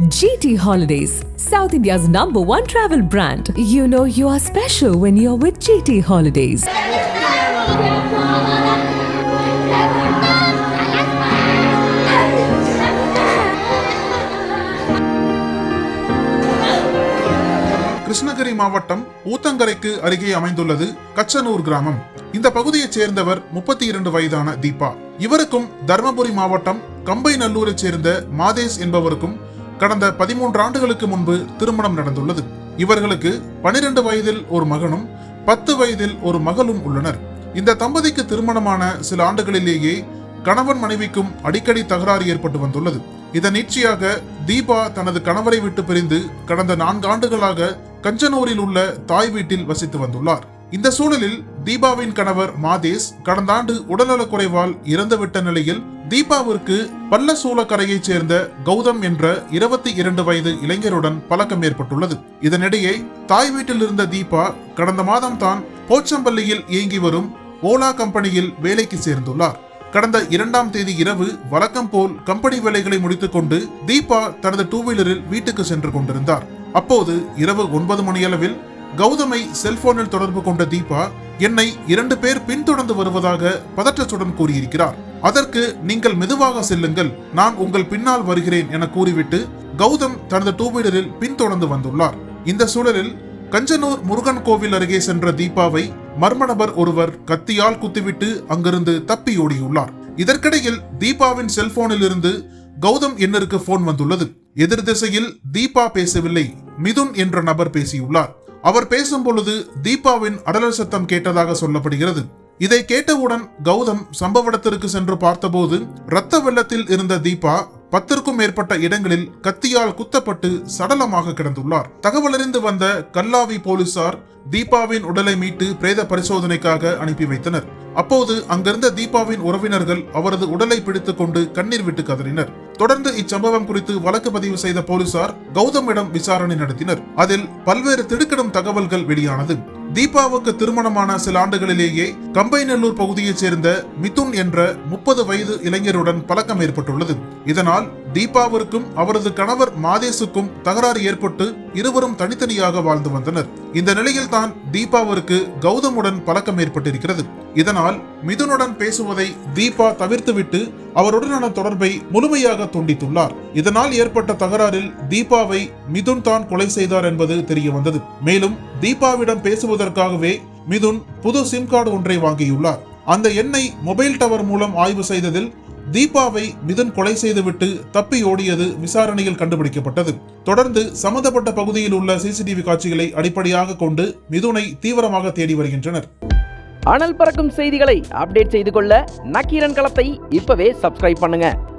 GT Holidays, South India's number one travel brand. You know you are special when you're with GT Holidays. Krishnagiri மாவட்டம் ஊத்தங்கரைக்கு அருகே அமைந்துள்ளது கச்சனூர் கிராமம் இந்த பகுதியைச் சேர்ந்தவர் முப்பத்தி இரண்டு வயதான தீபா இவருக்கும் தர்மபுரி மாவட்டம் கம்பை நல்லூரைச் சேர்ந்த மாதேஷ் என்பவருக்கும் கடந்த பதிமூன்று ஆண்டுகளுக்கு முன்பு திருமணம் நடந்துள்ளது. இவர்களுக்கு பனிரெண்டு வயதில் ஒரு மகனும் பத்து வயதில் ஒரு மகளும் உள்ளனர். இந்த தம்பதிக்கு திருமணமான சில ஆண்டுகளிலேயே கணவன் மனைவிக்கும் அடிக்கடி தகராறு ஏற்பட்டு வந்துள்ளது. இதன் நீட்சியாக தீபா தனது கணவரை விட்டு பிரிந்து கடந்த நான்கு ஆண்டுகளாக கஞ்சனூரில் உள்ள தாய் வீட்டில் வசித்து வந்துள்ளார். இந்த சூழலில் தீபாவின் கணவர் மாதேஷ் கடந்த ஆண்டு உடல்நலக் குறைவால் இறந்துவிட்ட நிலையில் தீபாவிற்கு பல்ல சூளக்கரையைச் சேர்ந்த கௌதம் என்ற இருபத்தி இரண்டு வயது இளைஞருடன் பழக்கம் ஏற்பட்டுள்ளது. இதனிடையே தாய் வீட்டில் இருந்த தீபா கடந்த மாதம் தான் போச்சம்பள்ளியில் இயங்கி வரும் ஓலா கம்பெனியில் வேலைக்கு சேர்ந்துள்ளார். கடந்த இரண்டாம் தேதி இரவு வழக்கம் போல் கம்பெனி வேலைகளை முடித்துக்கொண்டு தீபா தனது டூ வீலரில் வீட்டுக்கு சென்று கொண்டிருந்தார். அப்போது இரவு ஒன்பது மணியளவில் கௌதமை செல்போனில் தொடர்பு கொண்ட தீபா என்னை இரண்டு பேர் பின்தொடர்ந்து வருவதாக பதற்றத்துடன் கூறியிருக்கிறார். அதற்கு நீங்கள் மெதுவாக செல்லுங்கள் நான் உங்கள் பின்னால் வருகிறேன் என கூறிவிட்டு கௌதம் தனது டூ வீலரில் பின்தொடர்ந்து வந்துள்ளார். இந்த சூழலில் கஞ்சனூர் முருகன் கோவில் அருகே சென்ற தீபாவை மர்ம நபர் ஒருவர் கத்தியால் குத்திவிட்டு அங்கிருந்து தப்பி ஓடியுள்ளார். இதற்கிடையில் தீபாவின் செல்போனில் இருந்து கௌதம் எண்ணருக்கு போன் வந்துள்ளது. எதிர் திசையில் தீபா பேசவில்லை மிதுன் என்ற நபர் பேசியுள்ளார். அவர் பேசும் பொழுது தீபாவின் அடலர் சத்தம் கேட்டதாக சொல்லப்படுகிறது. இதை கேட்டவுடன் கௌதம் சம்பவ இடத்திற்கு சென்று பார்த்தபோது இரத்த வெள்ளத்தில் இருந்த தீபா பத்திற்கும் மேற்பட்ட இடங்களில் கத்தியால் குத்தப்பட்டு சடலமாக கிடந்துள்ளார். தகவலறிந்து வந்த கல்லாவி போலீசார் தீபாவின் உடலை மீட்டு பிரேத பரிசோதனைக்காக அனுப்பி வைத்தனர். அப்போது அங்கிருந்த தீபாவின் உறவினர்கள் அவரது உடலை பிடித்துக் கொண்டு கண்ணீர் விட்டு கதறினர். தொடர்ந்து இச்சம்பவம் குறித்து வழக்கு பதிவு செய்த போலீசார் கௌதமிடம் விசாரணை நடத்தினர். அதில் பல்வேறு திடுக்கிடும் தகவல்கள் வெளியானது. தீபாவுக்கு திருமணமான சில ஆண்டுகளிலேயே கம்பைநல்லூர் பகுதியைச் சேர்ந்த மிதுன் என்ற முப்பது வயது இளைஞருடன் பழக்கம் ஏற்பட்டுள்ளது. இதனால் தீபாவிற்கும் அவரது கணவர் மாதேசுக்கும் தகராறு ஏற்பட்டு இருவரும் தனித்தனியாக வாழ்ந்து வந்தனர். இந்த நிலையில் தான் தீபாவிற்கு கௌதமுடன் பழக்கம் ஏற்பட்டிருக்கிறது. இதனால் மிதுனுடன் பேசுவதை தீபா தவிர்த்துவிட்டு அவருடனான தொடர்பை முழுமையாக துண்டித்துள்ளார். இதனால் ஏற்பட்ட தகராறில் தீபாவை மிதுன் தான் கொலை செய்தார் என்பது தெரிய வந்தது மேலும் தீபாவிடம் பேசுவது பேசுவதற்காகவே மிதுன் புது சிம் கார்டு ஒன்றை வாங்கியுள்ளார். அந்த எண்ணை மொபைல் டவர் மூலம் ஆய்வு செய்ததில் தீபாவை மிதுன் கொலை செய்துவிட்டு தப்பி ஓடியது விசாரணையில் கண்டுபிடிக்கப்பட்டது. தொடர்ந்து சம்பந்தப்பட்ட பகுதியில் உள்ள சிசிடிவி காட்சிகளை அடிப்படையாக கொண்டு மிதுனை தீவிரமாக தேடி வருகின்றனர். அனல் பறக்கும் செய்திகளை அப்டேட் செய்து கொள்ள நக்கீரன் களத்தை இப்பவே சப்ஸ்கிரைப் பண்ணுங்க.